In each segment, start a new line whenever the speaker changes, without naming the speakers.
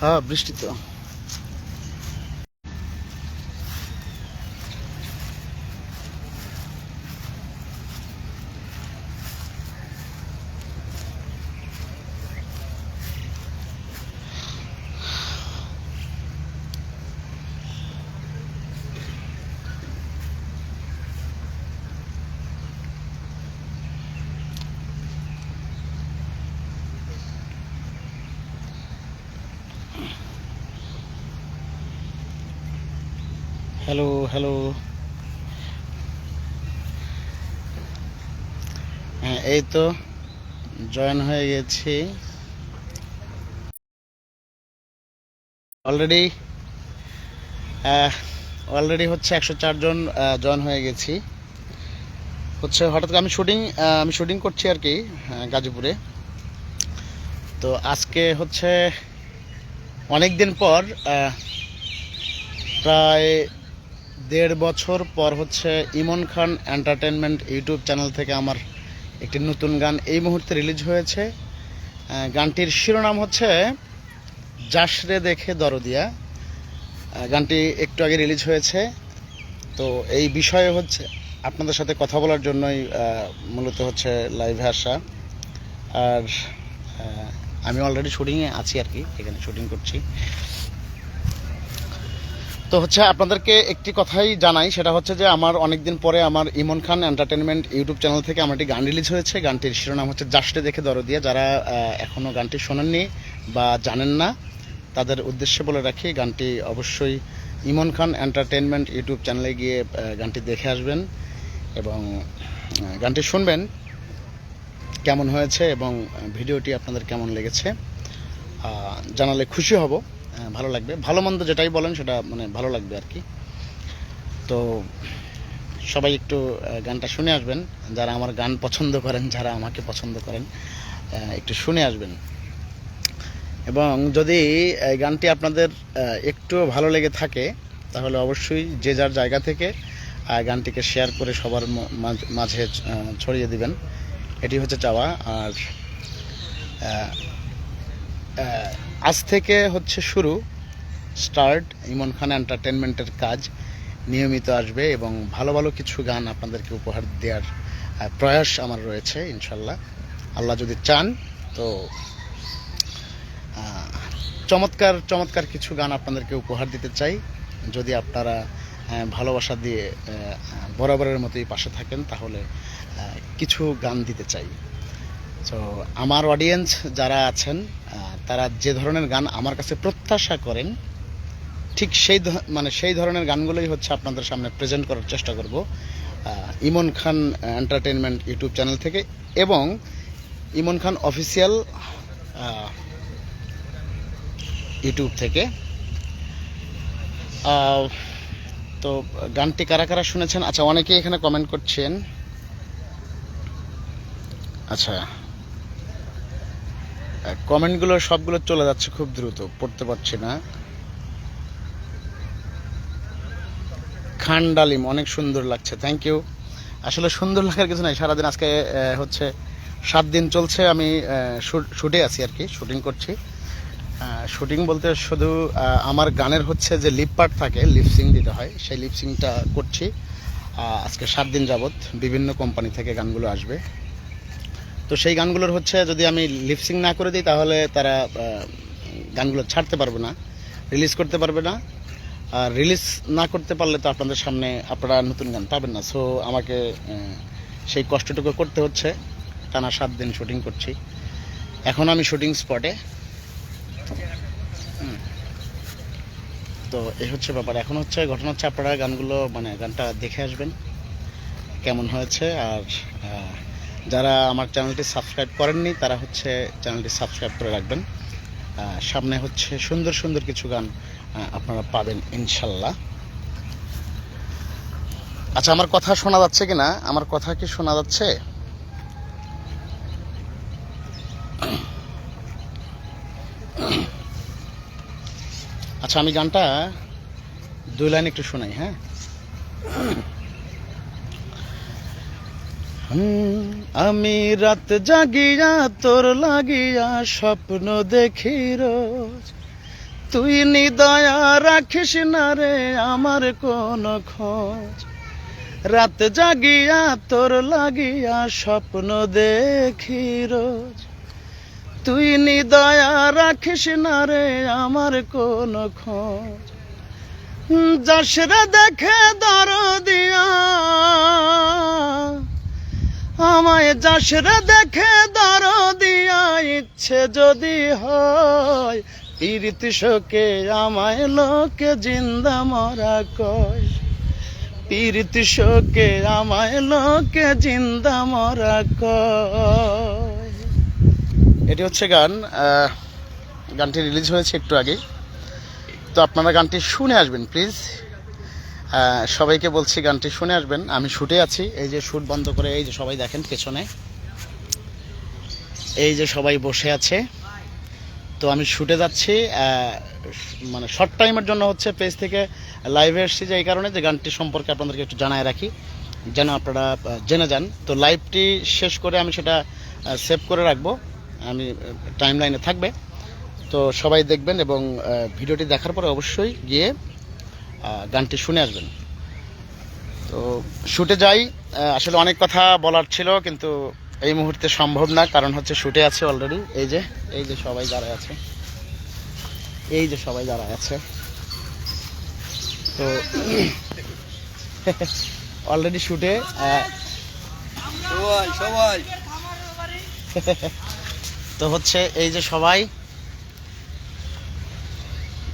হ্যাঁ বৃষ্টি তো। হ্যালো হ্যালো হ্যাঁ এই তো জয়েন হয়ে গেছি। অলরেডি অলরেডি হচ্ছে একশো চারজন জয়েন হয়ে গেছি। হচ্ছে হঠাৎ আমি শুটিং আমি শুটিং করছি আর কি গাজীপুরে। তো আজকে হচ্ছে অনেক দিন পর প্রায় দেড় বছর পর হচ্ছে Emon Khan entertainment YouTube channel থেকে আমার একটি নতুন গান এই মুহূর্তে রিলিজ হয়েছে। গানটির শিরোনাম হচ্ছে জাসরে দেখে দরদিয়া। গানটি একটু আগে রিলিজ হয়েছে। তো এই বিষয়ে হচ্ছে আপনাদের সাথে কথা বলার জন্যই মূলত হচ্ছে লাইভে আসা। আর আমি অলরেডি শুটিংয়ে আছি আর কি, এখানে শুটিং করছি। তো হচ্ছে আপনাদেরকে একটি কথাই জানাই, সেটা হচ্ছে যে আমার অনেকদিন পরে আমার Emon Khan entertainment YouTube channel থেকে আমার একটি গান রিলিজ হয়েছে। গানটির শিরোনাম হচ্ছে জাস্টে দেখে দরদিয়া যারা এখনও গানটি শোনেননি বা জানেন না, তাদের উদ্দেশ্যে বলে রাখি, গানটি অবশ্যই ইমন খান এন্টারটেনমেন্ট ইউটিউব চ্যানেলে গিয়ে গানটি দেখে আসবেন এবং গানটি শুনবেন, কেমন হয়েছে এবং ভিডিওটি আপনাদের কেমন লেগেছে জানালে খুশি হব। ভালো লাগবে। ভালো মন্দ যেটাই বলেন, সেটা মানে ভালো লাগবে আর কি। তো সবাই একটু গানটা শুনে আসবেন। যারা আমার গান পছন্দ করেন, যারা আমাকে পছন্দ করেন একটু শুনে আসবেন। এবং যদি এই গানটি আপনাদের একটু ভালো লেগে থাকে, তাহলে অবশ্যই যে যার জায়গা থেকে গানটিকে শেয়ার করে সবার মাঝ- ছড়িয়ে দিবেন। এটি হচ্ছে চাওয়া। আর আজ থেকে হচ্ছে শুরু। স্টার্ট ইমন খান এন্টারটেনমেন্টের কাজ নিয়মিত আসবে এবং ভালো ভালো কিছু গান আপনাদেরকে উপহার দেওয়ার প্রয়াস আমার রয়েছে, ইনশাল্লাহ। আল্লাহ যদি চান, তো চমৎকার চমৎকার কিছু গান আপনাদেরকে উপহার দিতে চাই। যদি আপনারা ভালোবাসা দিয়ে বরাবরের মতোই পাশে থাকেন, তাহলে কিছু গান দিতে চাই। তো আমার অডিয়েন্স যারা আছেন তারা যে ধরনের গান আমার কাছে প্রত্যাশা করেন, ঠিক সেই মানে সেই ধরনের গানগুলোই হচ্ছে আপনাদের সামনে প্রেজেন্ট করার চেষ্টা করব। Emon Khan entertainment YouTube channel থেকে এবং ইমন খান অফিসিয়াল ইউটিউব থেকে। তো গানটি কারা কারা শুনেছেন? আচ্ছা অনেকেই এখানে কমেন্ট করছেন। আচ্ছা। কমেন্টগুলো, সবগুলো চলে যাচ্ছে খুব দ্রুত, পড়তে পারছি না। খান ডালিম অনেক সুন্দর লাগছে থ্যাংক ইউ আসলে সুন্দর লাগার কিছু নাই, সারাদিন আজকে হচ্ছে সাত দিন চলছে, আমি শুটে আছি আর কি, শুটিং করছি। শুটিং বলতে শুধু আমার গানের হচ্ছে যে লিপ পার্ট থাকে লিপসিং দিতে হয়, সেই লিপসিংটা করছি। আজকে সাত দিন যাবত বিভিন্ন কোম্পানি থেকে গানগুলো আসবে। তো সেই গানগুলোর হচ্ছে যদি আমি লিপসিং না করে দিই, তাহলে তারা গানগুলো ছাড়তে পারবে না রিলিজ করতে পারবে না। আর রিলিজ না করতে পারলে তো আপনাদের সামনে আপনারা নতুন গান পাবেন না। সো আমাকে সেই কষ্টটুকু করতে হচ্ছে। টানা সাত দিন শুটিং করছি। এখন আমি শুটিং স্পটে তো এই হচ্ছে ব্যাপার। এখন হচ্ছে ঘটনা হচ্ছে আপনারা গানগুলো মানে গানটা দেখে আসবেন। কেমন হয়েছে? আর যারা আমার চ্যানেলটি সাবস্ক্রাইব করেননি তারা হচ্ছে চ্যানেলটি সাবস্ক্রাইব করে রাখবেন। সামনে হচ্ছে সুন্দর সুন্দর কিছু গান আপনারা পাবেন ইনশাল্লাহ। আচ্ছা আমার কথা শোনা যাচ্ছে কি না আমার কথা কি শোনা যাচ্ছে? আচ্ছা আমি গানটা দুই লাইন একটু শোনাই হ্যাঁ? হুম, আমি রাত জাগিয়া তোর লাগিয়া স্বপ্ন দেখি রোজ। তুই নিদয়া রাখিস না রে আমার কোন খোঁজ। রাত জাগিয়া তোর লাগিয়া স্বপ্ন দেখি রোজ। তুই নিদয়া রাখিস না রে আমার কোন খোঁজ। যশরে দেখে দর দিয়া আমায় যশরে দেখে দর দিয়া ইচ্ছে যদি হয়, পীড়িত শোকে আমায় লোকে জিন্দা মরা কয়। পীড়িত শোকে আমায় লোকে জিন্দা মরা কয়। এটি হচ্ছে গান গানটি রিলিজ হয়েছে একটু আগে তো আপনারা গানটি শুনে আসবেন, প্লিজ। সবাইকে বলছি গানটি শুনে আসবেন। আমি শুটে আছি। এই যে শুট বন্ধ করে এই যে সবাই দেখেন পেছনে। এই যে সবাই বসে আছে। তো আমি শুটে যাচ্ছি মানে শর্ট টাইমের জন্য হচ্ছে পেজ থেকে লাইভে এসেছি যে এই কারণে যে গানটি সম্পর্কে আপনাদেরকে একটু জানায় রাখি। যেন আপনারা জেনে যান। তো লাইভটি শেষ করে আমি সেটা সেভ করে রাখব। আমি টাইম লাইনে থাকবে। তো সবাই দেখবেন এবং ভিডিওটি দেখার পরে অবশ্যই গিয়ে গানটি শুনে আসবেন। তো শুটে যাই। আসলে অনেক কথা বলার ছিল কিন্তু এই মুহূর্তে সম্ভব না কারণ হচ্ছে শুটে আছে অলরেডি এই যে এই যে সবাই দাঁড়ায় আছে। এই যে সবাই দাঁড়ায় আছে। তো অলরেডি শুটে
সবাই সবাই।
তো হচ্ছে এই যে সবাই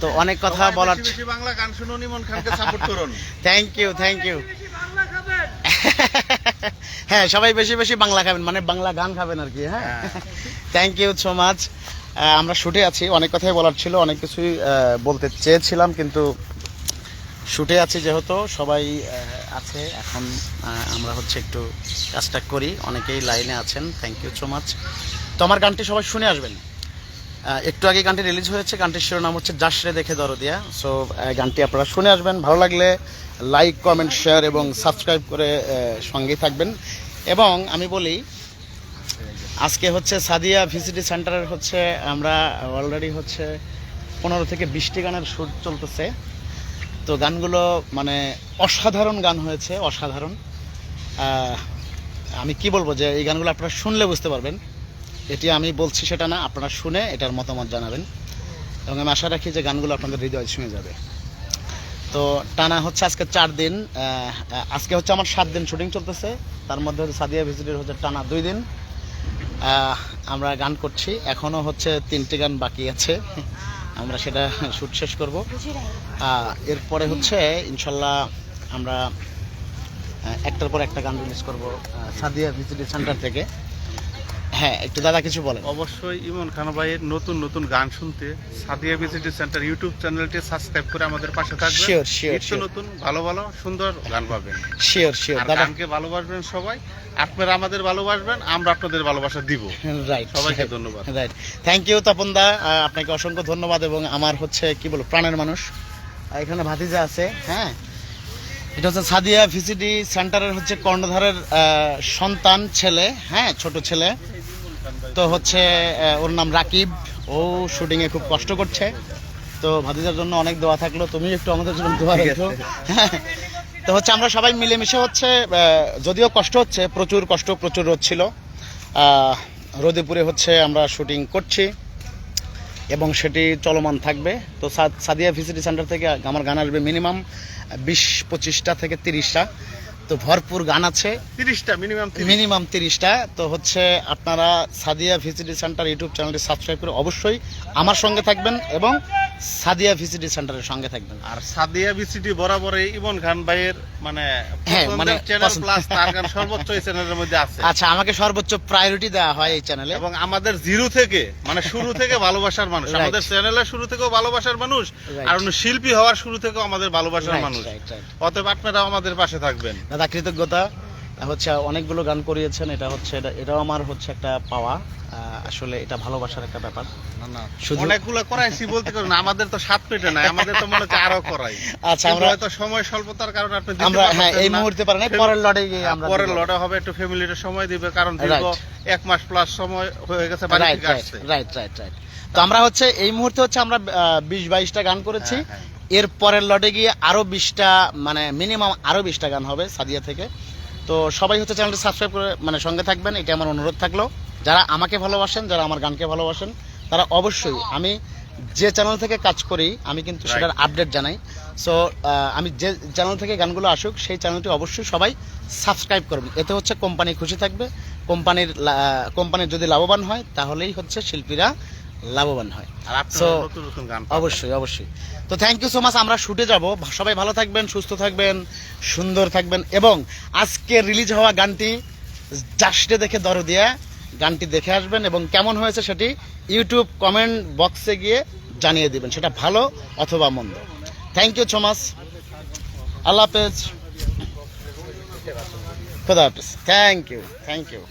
তো অনেক কথা বলার
বেশি বাংলা গান শুনুন ইমন খানকে সাপোর্ট করুন।
থ্যাংক ইউ থ্যাংক ইউ হ্যাঁ সবাই বেশি বেশি বাংলা খাবেন মানে বাংলা গান খাবেন আর কি হ্যাঁ? থ্যাংক ইউ সো মাচ আমরা শুটে আছি অনেক কথাই বলার ছিল অনেক কিছুই বলতে চেয়েছিলাম কিন্তু শুটে আছি যেহেতু সবাই আছে এখন আমরা হচ্ছে একটু কাজটা করি অনেকেই লাইনে আছেন থ্যাংক ইউ সো মাচ তো আমার গানটি সবাই শুনে আসবেন। একটু আগে গানটি রিলিজ হয়েছে গানটির শিরোনাম হচ্ছে জাসরে দেখে দরদিয়া সো গানটি আপনারা শুনে আসবেন। ভালো লাগলে লাইক কমেন্ট শেয়ার এবং সাবস্ক্রাইব করে আহ, সঙ্গেই থাকবেন। এবং আমি বলি আজকে হচ্ছে সাদিয়া ভিসিটি সেন্টারের হচ্ছে আমরা অলরেডি হচ্ছে পনেরো থেকে বিশটি গানের শ্যুট চলতেছে। তো গানগুলো মানে অসাধারণ গান হয়েছে অসাধারণ। আমি কি বলব যে এই গানগুলো আপনারা শুনলে বুঝতে পারবেন। এটি আমি বলছি সেটা না, আপনারা শুনে এটার মতামত জানাবেন। এবং আমি আশা রাখি যে গানগুলো আপনাদের হৃদয় ছুঁয়ে যাবে। তো টানা হচ্ছে আজকে চার দিন আজকে হচ্ছে আমার সাত দিন শুটিং চলতেছে। তার মধ্যে হচ্ছে সাদিয়া ভিজিটের হচ্ছে টানা দুই দিন আমরা গান করছি। এখনও হচ্ছে তিনটি গান বাকি আছে, আমরা সেটা শুট শেষ করব। এরপরে হচ্ছে ইনশাল্লাহ আমরা একটার পর একটা গান রিলিজ করব সাদিয়া ভিজিটি সেন্টার থেকে। হ্যাঁ একটু দাদা কিছু বলেন।
অবশ্যই ইমন খান ভাইয়ের নতুন নতুন গান শুনতে সাদিয়া ভিজিটি সেন্টার ইউটিউব চ্যানেলটি সাবস্ক্রাইব করে আমাদের পাশে থাকবেন।
Sure, sure,
নিত্য নতুন ভালো ভালো সুন্দর গান পাবেন।
শিওর শিওর দাদা।
গানকে ভালোবাসবেন সবাই। আপনারা আমাদের ভালোবাসবেন আমরা আপনাদের ভালোবাসা দিব।
রাইট
সবাইকে ধন্যবাদ।
রাইট থ্যাংক ইউ তপন দা। আপনাকে অসংখ্য ধন্যবাদ এবং আমার হচ্ছে কি বলব প্রাণের মানুষ। এখানে ভাতিজা আছে হ্যাঁ? এটা হচ্ছে সাদিয়া ভিসিডি সেন্টারের হচ্ছে কর্ণধারের সন্তান ছেলে হ্যাঁ ছোট ছেলে। তো হচ্ছে ওর নাম রাকিব। ও শুটিং এ খুব কষ্ট করছে। তো ভাতিজার জন্য অনেক দোয়া থাকল। তুমি একটু আমাদের জন্য দোয়া রেখো। হ্যাঁ। তো হচ্ছে আমরা সবাই মিলেমিশে হচ্ছে যদিও কষ্ট হচ্ছে প্রচুর কষ্ট প্রচুর রোদ ছিল। রোদেপুরে হচ্ছে আমরা শুটিং করছি এবং সেটি চলমান থাকবে। তো সাদিয়া ভিসিটি সেন্টার থেকে আমার গান আসবে মিনিমাম বিশ পঁচিশটা থেকে তিরিশটা। তো ভরপুর গান আছে।
তিরিশটা মিনিমাম
মিনিমাম তিরিশটা। তো হচ্ছে আপনারা সাদিয়া ভিজিটি সেন্টার ইউটিউব চ্যানেলটি সাবস্ক্রাইব করে অবশ্যই আমার সঙ্গে থাকবেন এবং সাদিয়া ভিসিটি সেন্টারের সঙ্গে থাকবেন।
আর সাদিয়া বিসিটি বরাবরই ইমন খান ভাইয়ের মানে
হ্যাঁ, মানে
চ্যানেল প্লাস তার গান সর্বোচ্চ এই চ্যানেলের মধ্যে আছে।
আচ্ছা আমাকে সর্বোচ্চ প্রায়োরিটি দেওয়া হয় এই চ্যানেলে
এবং আমাদের জিরো থেকে মানে শুরু থেকে ভালোবাসার মানুষ আমাদের চ্যানেলের শুরু থেকেও ভালোবাসার মানুষ আর অন্য শিল্পী হওয়ার শুরু থেকেও আমাদের ভালোবাসার মানুষ. অতএব আপনারা আমাদের পাশে থাকবেন।
দাদা কৃতজ্ঞতা। হচ্ছে অনেকগুলো গান করিয়েছেন এটা হচ্ছে এটাও আমার হচ্ছে একটা পাওয়া। আসলে এটা ভালোবাসার একটা ব্যাপার।
অনেকগুলো করাইছি বলতে আমাদের তো সাত নাই আমাদের তো মনে হচ্ছে আরও করাই।
আচ্ছা, আমরা-
হয়তো সময় স্বল্পতার কারণে আপনি
আমরা হ্যাঁ এই মুহূর্তে পারেন পরের
হ্যাঁ,
আমরা
পরের হবে একটু ফ্যামিলির সময় দিবে কারণ দীর্ঘ এক মাস প্লাস সময় হয়ে গেছে বাড়ি থেকে আসছে
রাইট রাইট রাইট তো আমরা হচ্ছে এই মুহূর্তে হচ্ছে আমরা বিশ বাইশটা গান করেছি।
হ্যাঁ, হ্যাঁ।
এর পরের লটে গিয়ে আরও বিশটা মানে মিনিমাম আরও বিশটা গান হবে সাদিয়া থেকে। তো সবাই হচ্ছে চ্যানেলটি সাবস্ক্রাইব করে মানে সঙ্গে থাকবেন এটা আমার অনুরোধ থাকল। যারা আমাকে ভালোবাসেন যারা আমার গানকে ভালোবাসেন তারা অবশ্যই আমি যে চ্যানেল থেকে কাজ করি আমি কিন্তু সেটার আপডেট জানাই। সো আমি যে চ্যানেল থেকে গানগুলো আসুক সেই চ্যানেলটি অবশ্যই সবাই সাবস্ক্রাইব করবেন। এতে হচ্ছে কোম্পানি খুশি থাকবে। কোম্পানির কোম্পানির যদি লাভবান হয় তাহলেই হচ্ছে শিল্পীরা লাভবান হয়। অবশ্যই অবশ্যই। তো থ্যাংক ইউ সো মাচ আমরা শুটে যাব। সবাই ভালো থাকবেন সুস্থ থাকবেন সুন্দর থাকবেন এবং আজকে রিলিজ হওয়া গানটি জাস্টে দেখে দর দিয়ে গানটি দেখে আসবেন এবং কেমন হয়েছে সেটি ইউটিউব কমেন্ট বক্সে গিয়ে জানিয়ে দিবেন সেটা ভালো অথবা মন্দ। থ্যাংক ইউ সো মাচ আল্লাহ হাফেজ। খোদা হাফেজ। Thank you thank you